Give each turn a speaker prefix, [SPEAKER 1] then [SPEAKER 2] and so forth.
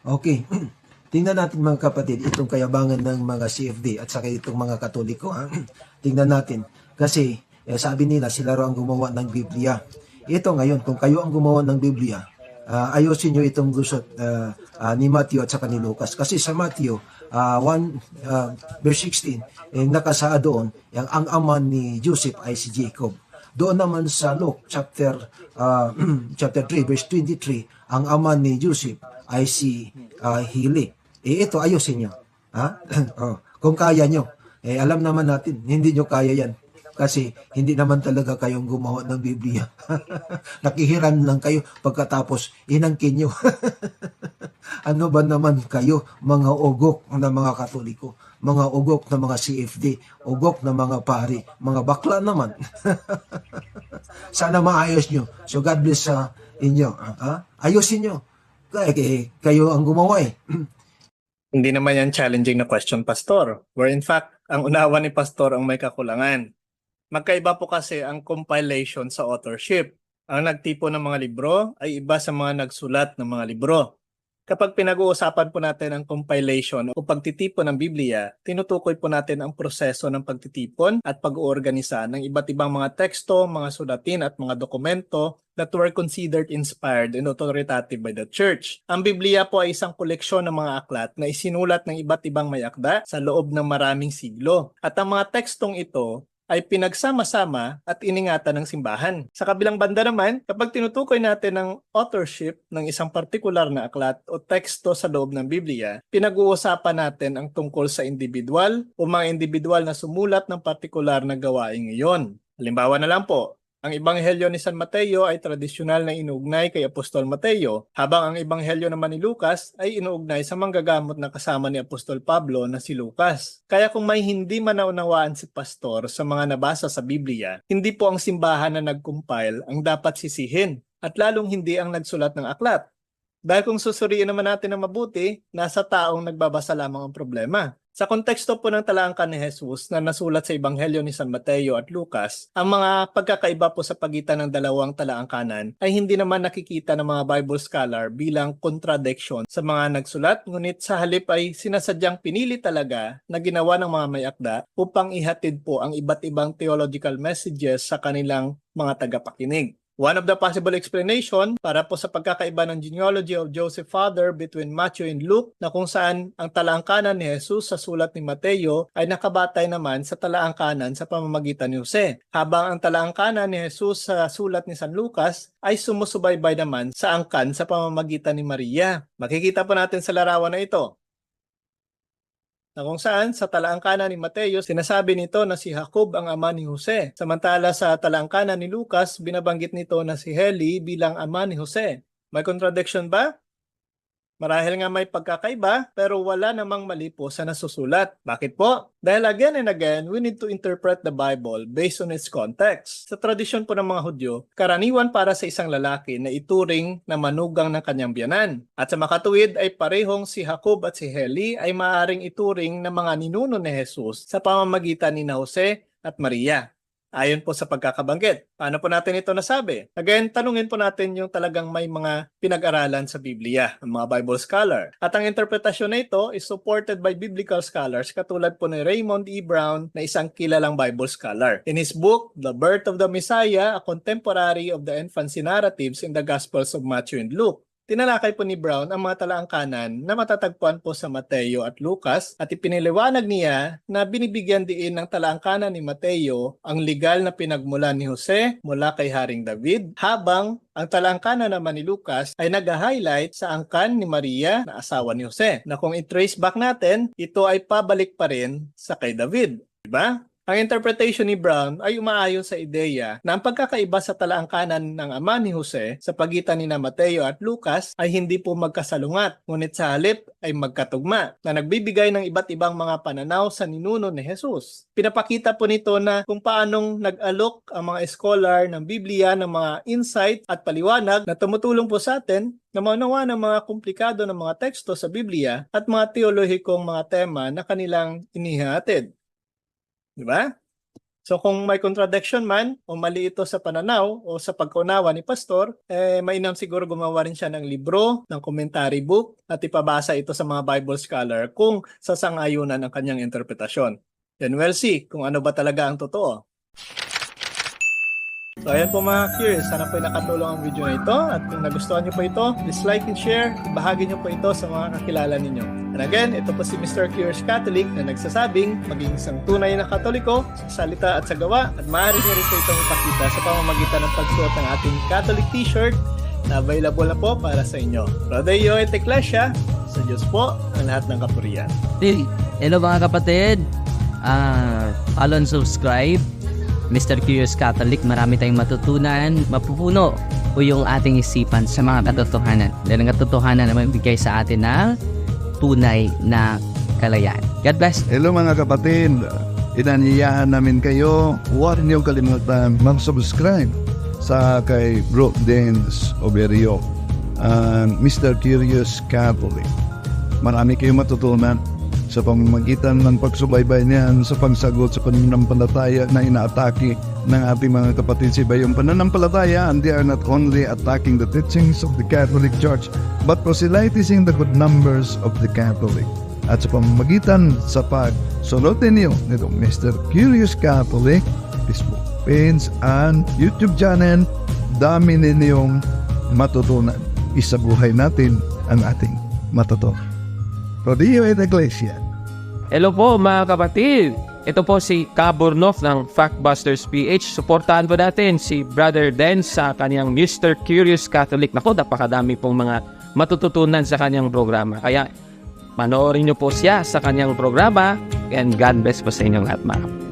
[SPEAKER 1] Okay. Tingnan natin mga kapatid itong kayabangan ng mga CFD at saka itong mga Katoliko. Ha? Tingnan natin. Kasi eh, sabi nila sila raw ang gumawa ng Biblia. Ito ngayon, kung kayo ang gumawa ng Biblia, ah, ayusin nyo itong gusot ah, ah, ni Matthew at saka ni Lucas. Kasi sa Matthew ah, 1 ah, verse 16, eh, nakasaad doon, yung ang ama ni Joseph ay si Jacob. Doon naman sa Luke chapter ah, chapter 3 verse 23, ang ama ni Joseph ay si ah, Hili. Eh ito ayusin nyo. Ha? oh, kung kaya nyo. Eh alam naman natin, hindi nyo kaya yan. Kasi hindi naman talaga kayong gumawa ng Biblia. Nakihiram lang kayo pagkatapos inangkin nyo. ano ba naman kayo mga ugok na mga katoliko, mga ugok na mga CFD, ugok na mga pari, mga bakla naman. Sana maayos nyo. So God bless sa inyo. Ha? Ayusin nyo. Kaya, kaya- kayo ang gumawa eh.
[SPEAKER 2] Hindi naman yan challenging na question, Pastor. Where in fact, ang unawa ni Pastor ang may kakulangan. Magkaiba po kasi ang compilation sa authorship. Ang nagtipo ng mga libro ay iba sa mga nagsulat ng mga libro. Kapag pinag-uusapan po natin ang compilation o pagtitipon ng Biblia, tinutukoy po natin ang proseso ng pagtitipon at pag-oorganisa ng iba't ibang mga teksto, mga sulatin at mga dokumento that were considered inspired and authoritative by the church. Ang Biblia po ay isang koleksyon ng mga aklat na isinulat ng iba't ibang may akda sa loob ng maraming siglo. At ang mga tekstong ito ay pinagsama-sama at iningatan ng simbahan. Sa kabilang banda naman, kapag tinutukoy natin ang authorship ng isang partikular na aklat o teksto sa loob ng Biblia, pinag-uusapan natin ang tungkol sa individual o mga individual na sumulat ng partikular na gawain iyon. Halimbawa na lang po, ang Ebanghelyo ni San Mateo ay tradisyonal na inuugnay kay Apostol Mateo, habang ang Ebanghelyo naman ni Lucas ay inuugnay sa manggagamot na kasama ni Apostol Pablo na si Lucas. Kaya kung may hindi manaunawaan si pastor sa mga nabasa sa Biblia, hindi po ang simbahan na nag-compile ang dapat sisihin, at lalong hindi ang nagsulat ng aklat. Dahil kung susuriin naman natin ng mabuti, nasa taong nagbabasa lamang ang problema. Sa konteksto po ng talaangkan ni Jesus na nasulat sa Ebanghelyo ni San Mateo at Lucas, ang mga pagkakaiba po sa pagitan ng dalawang talaangkanan ay hindi naman nakikita ng mga Bible scholar bilang contradiction sa mga nagsulat, ngunit sa halip ay sinasadyang pinili talaga na ginawa ng mga may akda upang ihatid po ang iba't ibang theological messages sa kanilang mga tagapakinig. One of the possible explanation para po sa pagkakaiba ng genealogy of Joseph father between Matthew and Luke na kung saan ang talaangkanan ni Jesus sa sulat ni Mateo ay nakabatay naman sa talaangkanan sa pamamagitan ni Jose. Habang ang talaangkanan ni Jesus sa sulat ni San Lucas ay sumusubaybay naman sa angkan sa pamamagitan ni Maria. Makikita po natin sa larawan na ito na kung saan sa talaangkanan ni Mateo, sinasabi nito na si Jacob ang ama ni Jose. Samantala sa talaangkanan ni Lucas, binabanggit nito na si Heli bilang ama ni Jose. May contradiction ba? Marahil nga may pagkakaiba, pero wala namang mali po sa nasusulat. Bakit po? Dahil again and again, we need to interpret the Bible based on its context. Sa tradisyon po ng mga Hudyo, karaniwan para sa isang lalaki na ituring na manugang ng kanyang biyanan. At sa makatuwid ay parehong si Jacob at si Heli ay maaring ituring na mga ninuno ni Jesus sa pamamagitan ni na Jose at Maria. Ayon po sa pagkakabanggit. Paano po natin ito nasabi? Again, tanungin po natin yung talagang may mga pinag-aralan sa Biblia, ang mga Bible scholar. At ang interpretasyon na ito is supported by biblical scholars katulad po ni Raymond E. Brown na isang kilalang Bible scholar. In his book, The Birth of the Messiah, a contemporary of the infancy narratives in the Gospels of Matthew and Luke, Tinalakay po ni Brown ang mga talaangkanan na matatagpuan po sa Mateo at Lucas at ipiniliwanag niya na binibigyan diin ng talaangkanan ni Mateo ang legal na pinagmulan ni Jose mula kay Haring David habang ang talaangkanan naman ni Lucas ay nag-highlight sa angkan ni Maria na asawa ni Jose na kung i-trace back natin, ito ay pabalik pa rin sa kay David. Diba? Ang interpretation ni Brown ay umaayon sa ideya na ang pagkakaiba sa talaangkanan ng ama ni Jose sa pagitan ni na Mateo at Lucas ay hindi po magkasalungat, ngunit sa halip ay magkatugma na nagbibigay ng iba't ibang mga pananaw sa ninuno ni Jesus. Pinapakita po nito na kung paanong nag-alok ang mga scholar ng Biblia ng mga insight at paliwanag na tumutulong po sa atin na maunawa ng mga komplikado ng mga teksto sa Biblia at mga teolohikong mga tema na kanilang inihatid. Di ba? So kung may contradiction man o mali ito sa pananaw o sa pagkaunawa ni pastor, eh mainam siguro gumawa rin siya ng libro, ng commentary book at ipabasa ito sa mga Bible scholar kung sasang-ayunan ang kanyang interpretasyon. Then we'll see kung ano ba talaga ang totoo. So ayan po mga curious, sana po ay nakatulong ang video na ito at kung nagustuhan niyo po ito, please like and share, bahagi niyo po ito sa mga kakilala ninyo. And again, ito po si Mr. Curious Catholic na nagsasabing maging isang tunay na katoliko sa salita at sa gawa at maaari niyo rin po itong ipakita sa pamamagitan ng pagsuot ng ating Catholic t-shirt na available na po para sa inyo. Yo et Ecclesia, sa Diyos po ang lahat ng kapuriyan.
[SPEAKER 3] Hey, Hello mga kapatid. Ah, follow and subscribe. Mr. Curious Catholic, marami tayong matutunan, mapupuno po yung ating isipan sa mga katotohanan. Dahil ang katotohanan naman bigay sa atin ng tunay na kalayaan. God bless.
[SPEAKER 4] Hello mga kapatid, inanyayahan namin kayo, huwag niyo kalimutan mag-subscribe sa kay Bro Dens Oberio, uh, Mr. Curious Catholic. Marami kayong matutunan sa pamamagitan ng pagsubaybay niyan sa pagsagot sa pananampalataya na inaatake ng ating mga kapatid sa iba. Pananampalataya, and they are not only attacking the teachings of the Catholic Church, but proselytizing the good numbers of the Catholic at sa pamamagitan sa pagsunod ninyo nito Mr. Curious Catholic Facebook page and YouTube channel dami ninyong matutunan isabuhay natin ang ating matuto Rodillo et Iglesia
[SPEAKER 5] Hello po mga kapatid. Ito po si Kaburnoff ng Factbusters PH. Suportahan po natin si Brother Den sa kanyang Mr. Curious Catholic. Nako, napakadami pong mga matututunan sa kanyang programa. Kaya panoorin niyo po siya sa kanyang programa and God bless po sa inyong lahat mga kapatid.